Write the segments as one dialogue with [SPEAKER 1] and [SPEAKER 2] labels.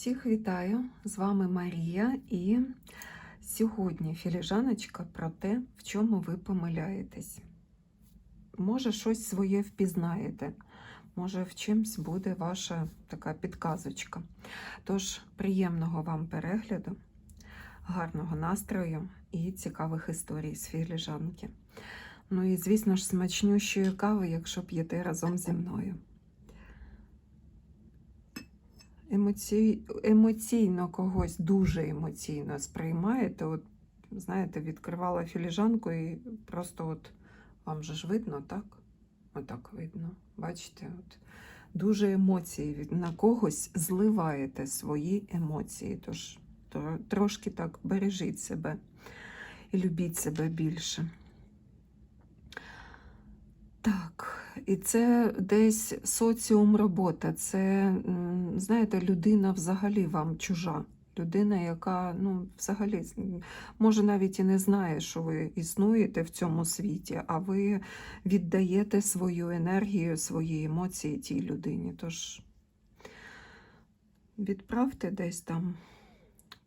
[SPEAKER 1] Всіх вітаю! З вами Марія, і сьогодні філіжаночка про те, в чому ви помиляєтесь. Може, щось своє впізнаєте, може, в чимсь буде ваша така підказочка. Тож, приємного вам перегляду, гарного настрою і цікавих історій з філіжанки. Ну і, звісно ж, смачнющої кави, якщо п'єте разом зі мною. Емоцій... емоційно когось дуже емоційно сприймаєте. От, знаєте, відкривала філіжанку і просто от вам же ж видно, так? Отак видно. Бачите, от дуже емоції на когось зливаєте свої емоції. Тож трошки так бережіть себе і любіть себе більше. Так, і це десь соціум робота. Це, знаєте, людина взагалі вам чужа. Людина, яка ну, взагалі може навіть і не знає, що ви існуєте в цьому світі, а ви віддаєте свою енергію, свої емоції тій людині. Тож відправте десь там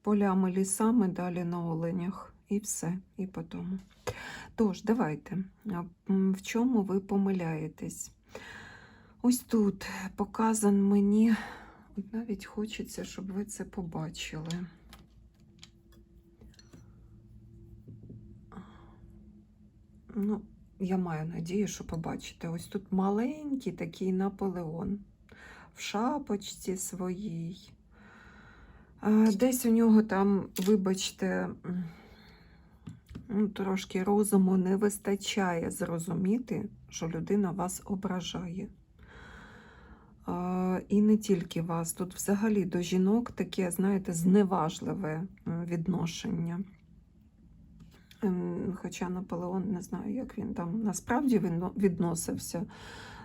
[SPEAKER 1] полями, лісами, далі на оленях, і все, і по тому. Тож, давайте, в чому ви помиляєтесь? Ось тут показан мені, навіть хочеться, щоб ви це побачили. Ну, я маю надію, що побачите. Ось тут маленький такий Наполеон в шапочці своїй. Десь у нього там, вибачте, ну, трошки розуму не вистачає зрозуміти, що людина вас ображає. І не тільки вас, тут взагалі до жінок таке, знаєте, зневажливе відношення. Ем, Хоча Наполеон не знаю, як він там насправді відносився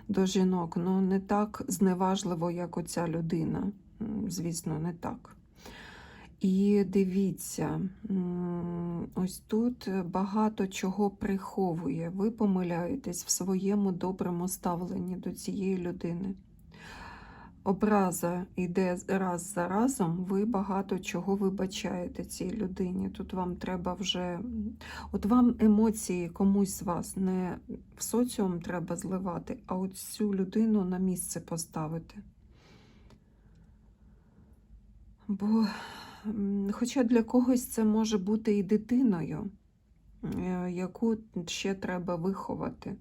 [SPEAKER 1] до жінок, ну не так зневажливо, як оця людина. Звісно, не так. І дивіться, ось тут багато чого приховує. Ви помиляєтесь в своєму доброму ставленні до цієї людини. Образа йде раз за разом, ви багато чого вибачаєте цій людині. Тут вам треба вже. От вам емоції комусь з вас не в соціум треба зливати, а от цю людину на місце поставити. Бо Хоча для когось це може бути і дитиною, е, яку ще треба виховати.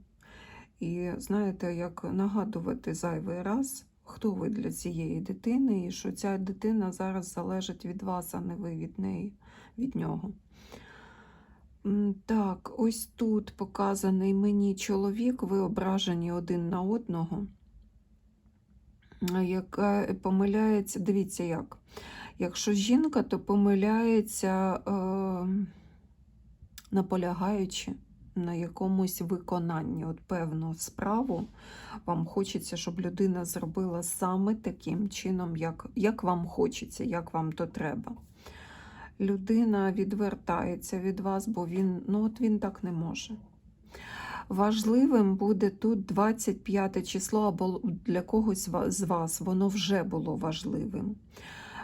[SPEAKER 1] І знаєте, як нагадувати зайвий раз, хто ви для цієї дитини, і що ця дитина зараз залежить від вас, а не ви від неї, від нього. Так, ось тут показаний мені чоловік, ви ображені один на одного, яка помиляється, дивіться як. Якщо жінка, то помиляється, е, наполягаючи на якомусь виконанні, от певну справу, вам хочеться, щоб людина зробила саме таким чином, як, як вам хочеться, як вам то треба. Людина відвертається від вас, бо він, ну, от він так не може. Важливим буде тут 25 число, або для когось з вас воно вже було важливим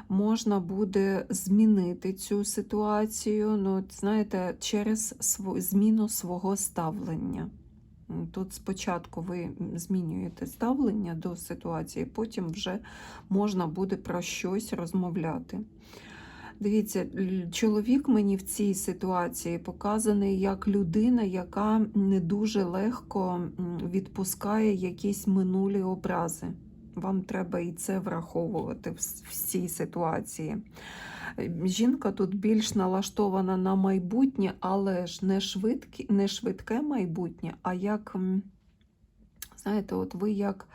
[SPEAKER 1] можна буде змінити цю ситуацію, ну, знаєте, через зміну свого ставлення. Тут спочатку ви змінюєте ставлення до ситуації, потім вже можна буде про щось розмовляти. Дивіться, чоловік мені в цій ситуації показаний як людина, яка не дуже легко відпускає якісь минулі образи. Вам треба і це враховувати в цій ситуації. Е, Жінка тут більш налаштована на майбутнє, але ж не швидке, не швидке майбутнє, а як, знаєте, от ви як.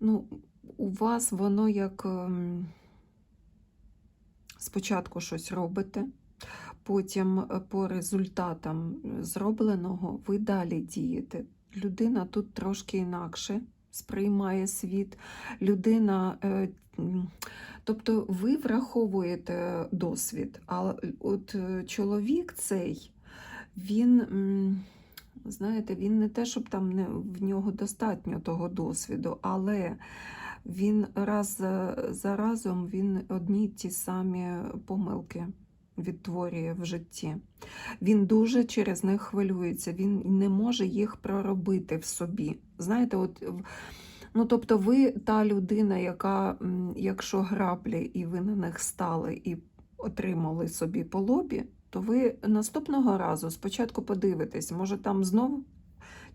[SPEAKER 1] Ну, у вас воно як спочатку щось робите, потім е, по результатам зробленого ви далі дієте. Людина тут трошки інакше сприймає світ. Людина, е, тобто ви враховуєте досвід, а от е, чоловік цей, він. Знаєте, він не те, щоб там не, в нього достатньо того досвіду, але він раз за, разом він одні ті самі помилки відтворює в житті. Він дуже через них хвилюється, він не може їх проробити в собі. Знаєте, от. Ну, тобто, ви та людина, яка, якщо граблі, і ви на них стали і отримали собі по лобі, то ви наступного разу спочатку подивитесь, може там знов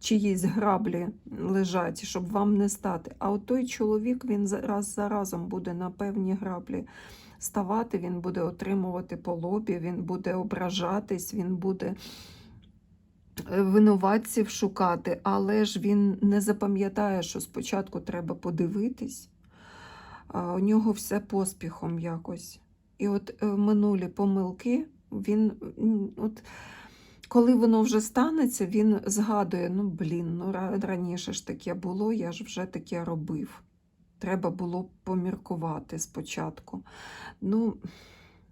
[SPEAKER 1] чиїсь граблі лежать, щоб вам не стати. А от той чоловік він раз за разом буде на певні граблі ставати, він буде отримувати по лобі, він буде ображатись, він буде е, винуватців шукати, але ж він не запам'ятає, що спочатку треба подивитись. У нього все поспіхом якось. І от е, минулі помилки, він от. Коли воно вже станеться, він згадує: ну блін, ну раніше ж таке було, я ж вже таке робив. Треба було б поміркувати спочатку. Ну,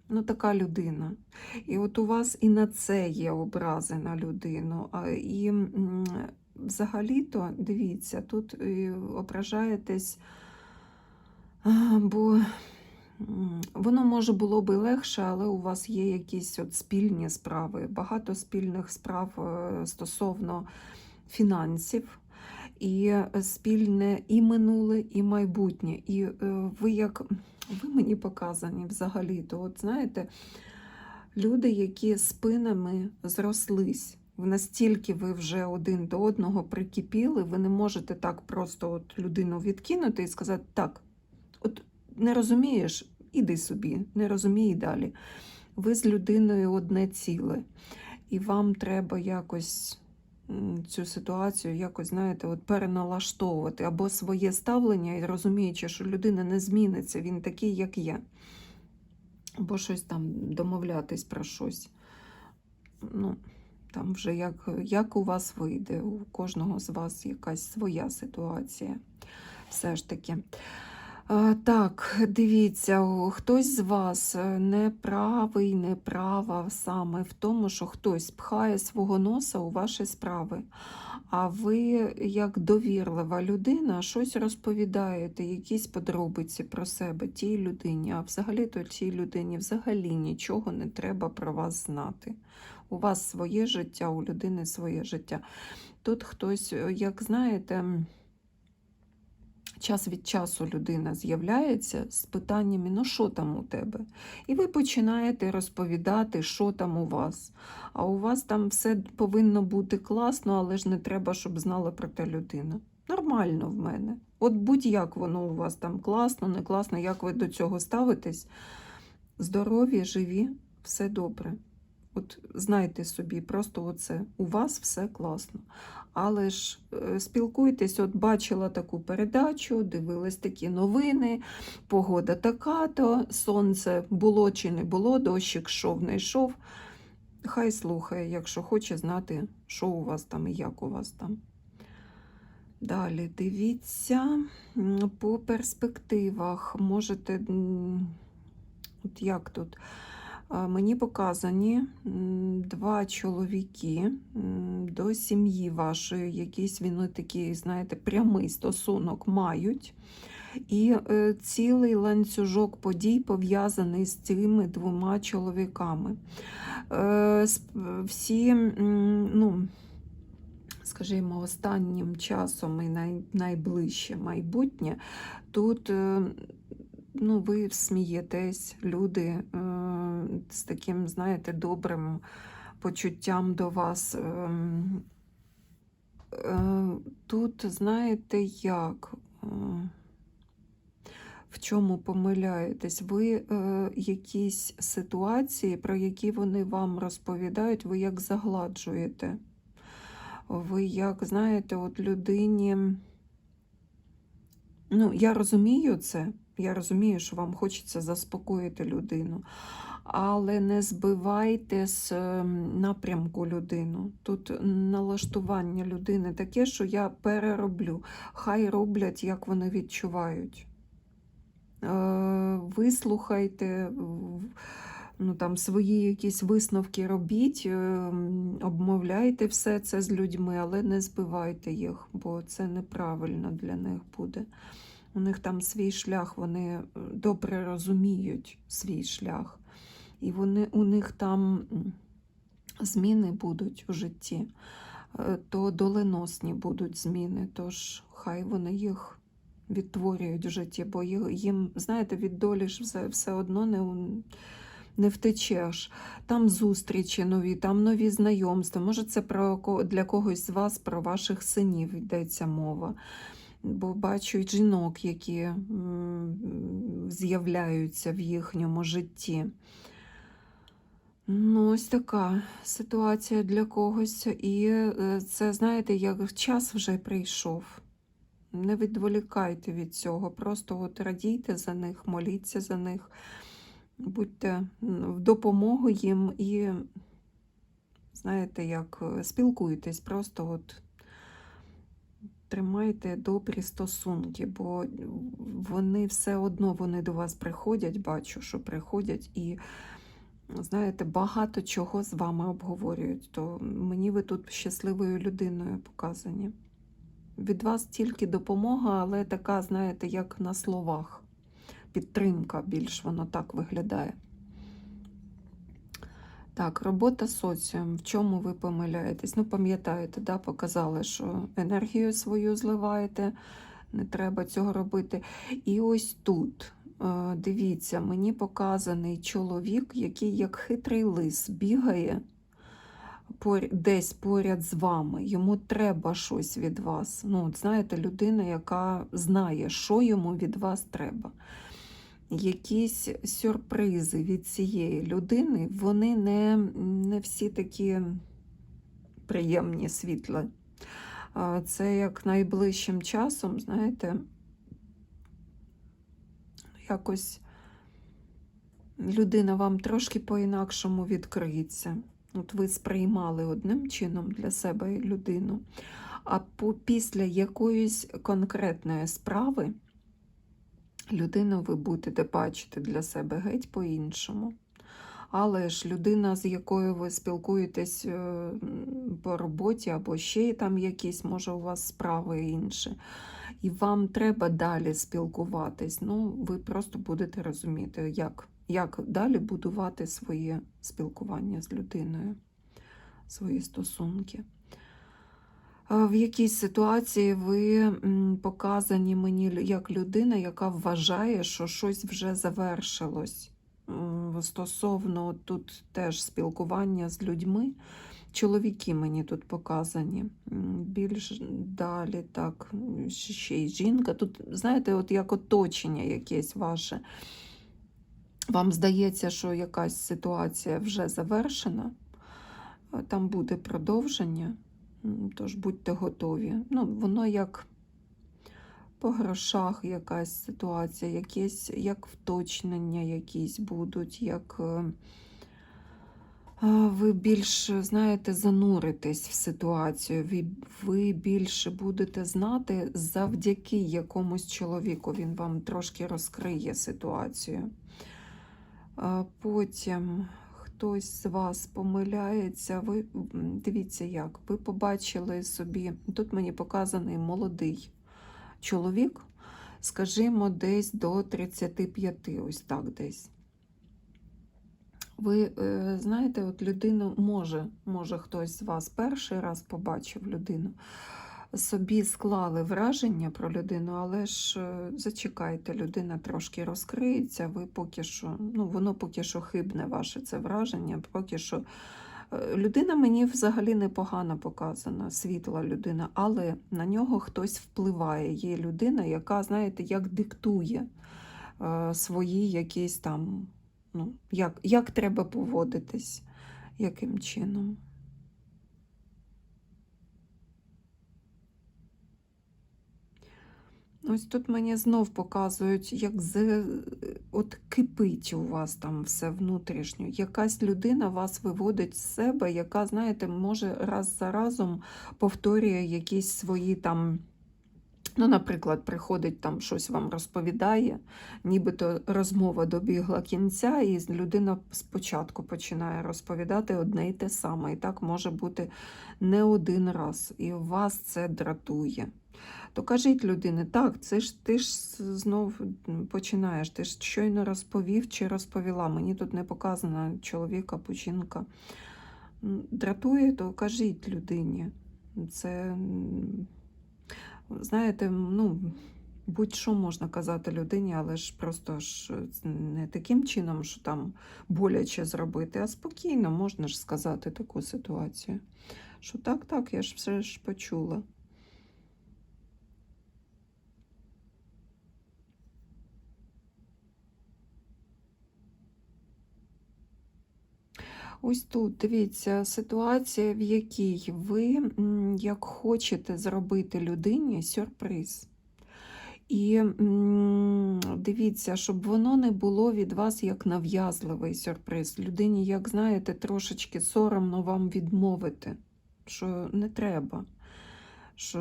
[SPEAKER 1] ну така людина. І от у вас і на це є образи на людину. І взагалі-то, дивіться, тут е, ображаєтесь, бо воно може було би легше, але у вас є якісь от спільні справи, багато спільних справ е, стосовно фінансів. І е, спільне і минуле, і майбутнє. І е, ви як ви мені показані взагалі, то от знаєте, люди, які спинами зрослись, настільки ви вже один до одного прикипіли, ви не можете так просто от людину відкинути і сказати, так, от не розумієш, іди собі, не розумій далі. Ви з людиною одне ціле, і вам треба якось цю ситуацію якось, знаєте, от переналаштовувати або своє ставлення, і розуміючи, що людина не зміниться, він такий, як є. Або щось там домовлятись про щось. Ну, там вже як, як у вас вийде, у кожного з вас якась своя ситуація. Все ж таки. Так, дивіться, хтось з вас е, не правий, не права саме в тому, що хтось пхає свого носа у ваші справи. А ви, як довірлива людина, щось розповідаєте, якісь подробиці про себе тій людині, а взагалі-то цій людині взагалі нічого не треба про вас знати. У вас своє життя, у людини своє життя. Тут хтось, е, як знаєте, час від часу людина з'являється з питаннями, ну що там у тебе? І ви починаєте розповідати, що там у вас. А у вас там все повинно бути класно, але ж не треба, щоб знала про те людина. Нормально в мене. От будь-як воно у вас там класно, не класно, як ви до цього ставитесь. Здорові, живі, все добре. От знайте собі, просто оце у вас все класно. Але ж е, спілкуйтесь, от бачила таку передачу, дивилась такі новини, погода така-то, сонце було чи не було, дощик йшов, не йшов. Хай слухає, якщо хоче знати, що у вас там і як у вас там. Далі дивіться по перспективах. Можете, от як тут? Мені показані два чоловіки до сім'ї вашої, якийсь він такий, знаєте, прямий стосунок мають. І е, цілий ланцюжок подій пов'язаний з цими двома чоловіками. Е, всі, ну, скажімо, останнім часом і най, найближче майбутнє, тут е, ну, ви смієтесь, люди е, з таким, знаєте, добрим почуттям до вас. ем, е, Тут, знаєте, як? Е, В чому помиляєтесь? Ви е, якісь ситуації, про які вони вам розповідають, ви як загладжуєте. Ви як, знаєте, от людині. Ну, я розумію це, я розумію, що вам хочеться заспокоїти людину, але не збивайте з ем, напрямку людину. Тут налаштування людини таке, що я перероблю. Хай роблять, як вони відчувають. Е, Вислухайте, ну, там, свої якісь висновки робіть, е, обмовляйте все це з людьми, але не збивайте їх, бо це неправильно для них буде. У них там свій шлях, вони е, добре розуміють свій шлях. І вони, у них там зміни будуть у житті, е, то доленосні будуть зміни. Тож хай вони їх відтворюють в житті, бо їм, знаєте, від долі ж все, все одно не, не втечеш. Там зустрічі нові, там нові знайомства. Може, це про для когось з вас, про ваших синів йдеться мова. Бо бачу жінок, які з'являються в їхньому житті. Ну, ось така ситуація для когось. І е, це, знаєте, як час вже прийшов. Не відволікайте від цього, просто от радійте за них, моліться за них, будьте в допомогу їм і, знаєте, як е, спілкуйтесь, просто от тримайте добрі стосунки, бо вони все одно вони до вас приходять, бачу, що приходять і. Знаєте, багато чого з вами обговорюють, то мені ви тут щасливою людиною показані. Від вас тільки допомога, але така, знаєте, як на словах. Підтримка більш воно так виглядає. Так, робота соціум. В чому ви помиляєтесь? Ну, пам'ятаєте, да, показали, що енергію свою зливаєте, не треба цього робити. І ось тут, дивіться, мені показаний чоловік, який як хитрий лис бігає десь поряд з вами. Йому треба щось від вас. Ну, от знаєте, людина, яка знає, що йому від вас треба. Якісь сюрпризи від цієї людини, вони не, не всі такі приємні світла. Це як найближчим часом, знаєте, якось людина вам трошки по-інакшому відкриється. От ви сприймали одним чином для себе людину, а після якоїсь конкретної справи людину ви будете бачити для себе геть по-іншому. Але ж людина, з якою ви спілкуєтесь е, по роботі, або ще там якісь, може, у вас справи інші, і вам треба далі спілкуватись. Ну, ви просто будете розуміти, як, як далі будувати своє спілкування з людиною, свої стосунки. В якійсь ситуації ви показані мені як людина, яка вважає, що щось вже завершилось. Стосовно тут теж спілкування з людьми. Чоловіки мені тут показані. Більш далі, так, ще й жінка. Тут, знаєте, от як оточення якесь ваше. Вам здається, що якась ситуація вже завершена, е, там буде продовження. Тож будьте готові. Ну, воно як по грошах якась ситуація, якесь, як вточнення якісь будуть, як е, ви більш, знаєте, зануритесь в ситуацію, ви, ви більше будете знати завдяки якомусь чоловіку. Він вам трошки розкриє ситуацію. Потім хтось з вас помиляється, ви дивіться як, ви побачили собі, тут мені показаний молодий чоловік, скажімо, десь до 35, ось так десь. Ви е, знаєте, от людину може, може хтось з вас перший раз побачив людину, собі склали враження про людину, але ж е, зачекайте, людина трошки розкриється, ви поки що, ну воно поки що хибне ваше це враження, поки що. е, Людина мені взагалі непогано показана, світла людина, але на нього хтось впливає. Є людина, яка, знаєте, як диктує свої якісь там, ну, як, як треба поводитись, яким чином. Ось тут мені знов показують, як з... от кипить у вас там все внутрішньо. Якась людина вас виводить з себе, яка, знаєте, може раз за разом повторює якісь свої там. Ну, наприклад, приходить там щось вам розповідає, нібито розмова добігла кінця, і людина спочатку починає розповідати одне й те саме. І так може бути не один раз. І вас це дратує. То кажіть людині, так, це ж ти ж знов починаєш, ти ж щойно розповів чи розповіла. Мені тут не показано чоловік або жінка. Дратує, то кажіть людині. Це, знаєте, ну, будь-що можна казати людині, але ж просто ж не таким чином, що там боляче зробити, а спокійно можна ж сказати таку ситуацію. Що так, так, я ж все ж почула. Ось тут дивіться ситуація, в якій ви як хочете зробити людині сюрприз. І дивіться, щоб воно не було від вас як нав'язливий сюрприз. Людині, як знаєте, трошечки соромно вам відмовити, що не треба. Що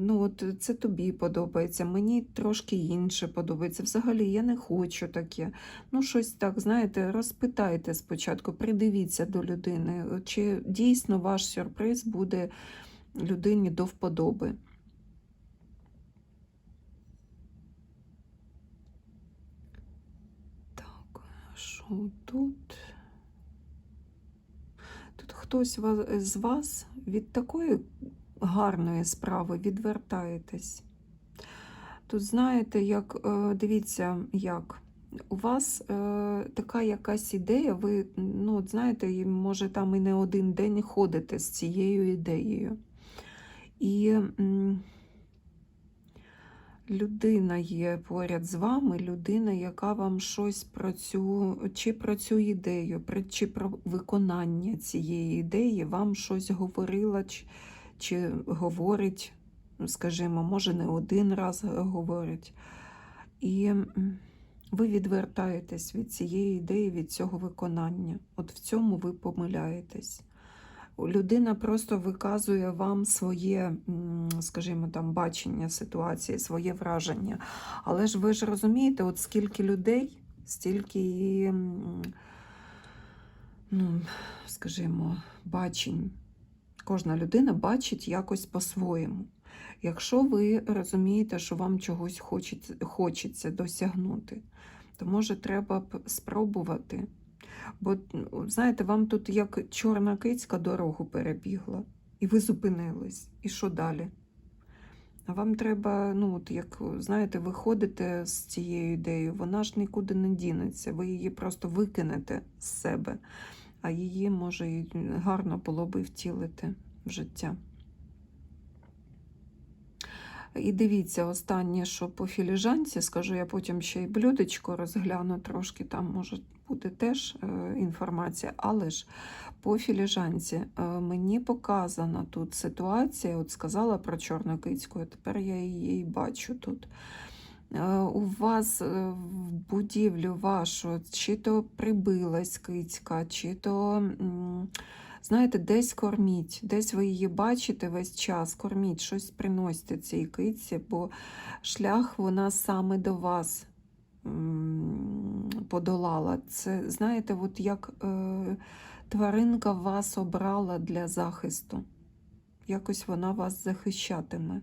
[SPEAKER 1] ну, от це тобі подобається, мені трошки інше подобається. Взагалі я не хочу таке. Ну, щось так, знаєте, розпитайте спочатку, придивіться до людини, чи дійсно ваш сюрприз буде людині до вподоби. Так, що тут? Тут хтось з вас від такої гарної справи відвертаєтесь. Тут знаєте, як е, дивіться, як у вас е, така якась ідея, ви, ну, от знаєте, може там і не один день ходите з цією ідеєю. І людина є поряд з вами, людина, яка вам щось про цю, чи про цю ідею, чи про виконання цієї ідеї вам щось говорила, чи, чи говорить, скажімо, може не один раз говорить. І ви відвертаєтесь від цієї ідеї, від цього виконання. От в цьому ви помиляєтесь. Людина просто виказує вам своє, скажімо, там, бачення ситуації, своє враження. Але ж ви ж розумієте, от скільки людей, стільки, і, ну, скажімо, бачень. Кожна людина бачить якось по-своєму. Якщо ви розумієте, що вам чогось хочеться, досягнути, то може треба б спробувати. Бо, ну, знаєте, вам тут як чорна кицька дорогу перебігла, і ви зупинились. І що далі? А вам треба, ну, от як знаєте, виходите з цією ідеєю, вона ж нікуди не дінеться, ви її просто викинете з себе, а її може і гарно було би втілити в життя. І дивіться, останнє, що по філіжанці, скажу, я потім ще й блюдечко розгляну, трошки там може бути теж е, інформація, але ж по філіжанці е, мені показана тут ситуація, от сказала про чорну кицьку, а тепер я її бачу тут. Е, У вас е, в будівлю вашу чи то прибилась кицька, чи то. Знаєте, десь корміть, десь ви її бачите весь час, корміть, щось приносите цій киці, бо шлях вона саме до вас подолала. Це, знаєте, от як е, тваринка вас обрала для захисту. Якось вона вас захищатиме.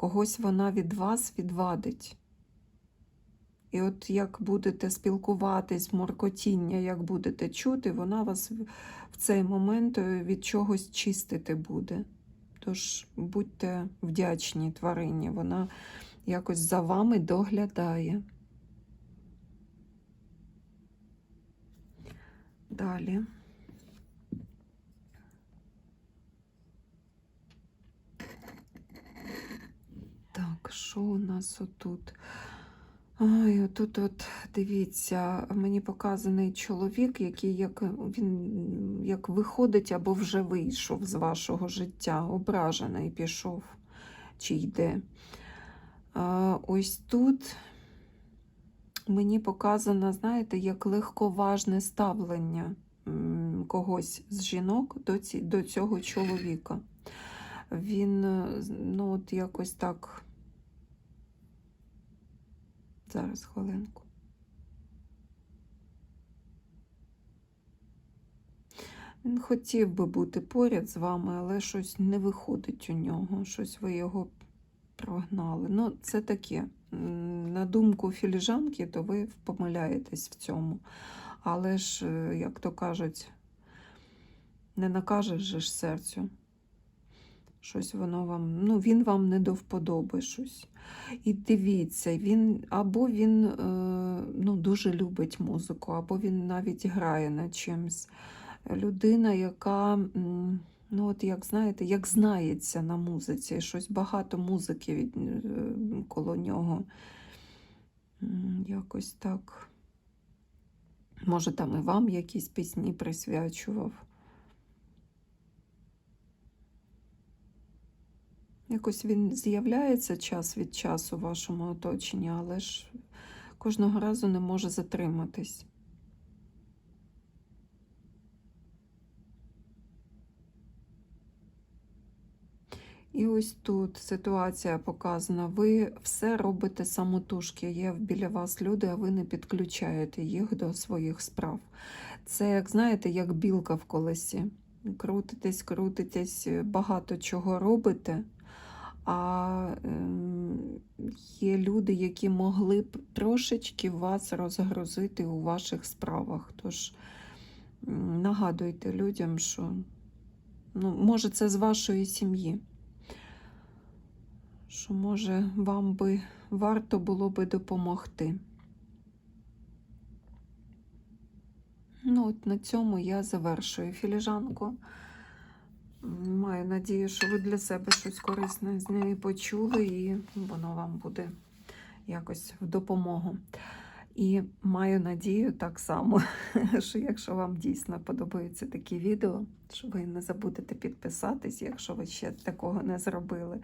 [SPEAKER 1] Когось вона від вас відвадить. І от як будете спілкуватись, моркотіння, як будете чути, вона вас в- цей момент е, від чогось чистити буде. Тож будьте вдячні тварині, вона якось за вами доглядає. Далі. Що у нас отут? Ой, отут от дивіться, мені показаний чоловік, який як він як виходить або вже вийшов з вашого життя, ображений пішов чи йде. А, ось тут мені показано, знаєте, як легковажне ставлення когось з жінок до, ці, до цього чоловіка. Він, е, ну, от якось так. Зараз хвилинку. Він хотів би бути поряд з вами, але щось не виходить у нього, щось ви його прогнали. Ну, це таке. На думку філіжанки, то ви помиляєтесь в цьому. Але ж, е, як то кажуть, не накажеш же ж серцю. Щось воно вам, ну, він вам не до вподоби щось. І дивіться, він або він е, ну, дуже любить музику, або він навіть грає на чимсь. Людина, яка, ну, от як знаєте, як знається на музиці, щось багато музики від, е, коло нього. Якось так. Може, там і вам якісь пісні присвячував. Якось він з'являється час від часу в вашому оточенні, але ж кожного разу не може затриматись. І ось тут ситуація показана. Ви все робите самотужки. Є біля вас люди, а ви не підключаєте їх до своїх справ. Це, як знаєте, як білка в колесі. Крутитесь, крутитесь, багато чого робите. А ем, є люди, які могли б трошечки вас розгрузити у ваших справах. Тож нагадуйте людям, що ну, може це з вашої сім'ї, що може вам би варто було би допомогти. Ну, от на цьому я завершую філіжанку. Маю надію, що ви для себе щось корисне з неї почули, і воно вам буде якось в допомогу. І маю надію так само, що якщо вам дійсно подобаються такі відео, що ви не забудете підписатись, якщо ви ще такого не зробили.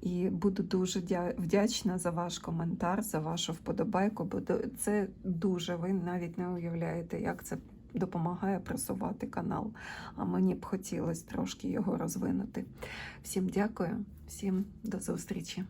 [SPEAKER 1] І буду дуже вдячна за ваш коментар, за вашу вподобайку, бо це дуже, ви навіть не уявляєте, як це допомагає просувати канал. А мені б хотілося трошки його розвинути. Всім дякую, всім до зустрічі.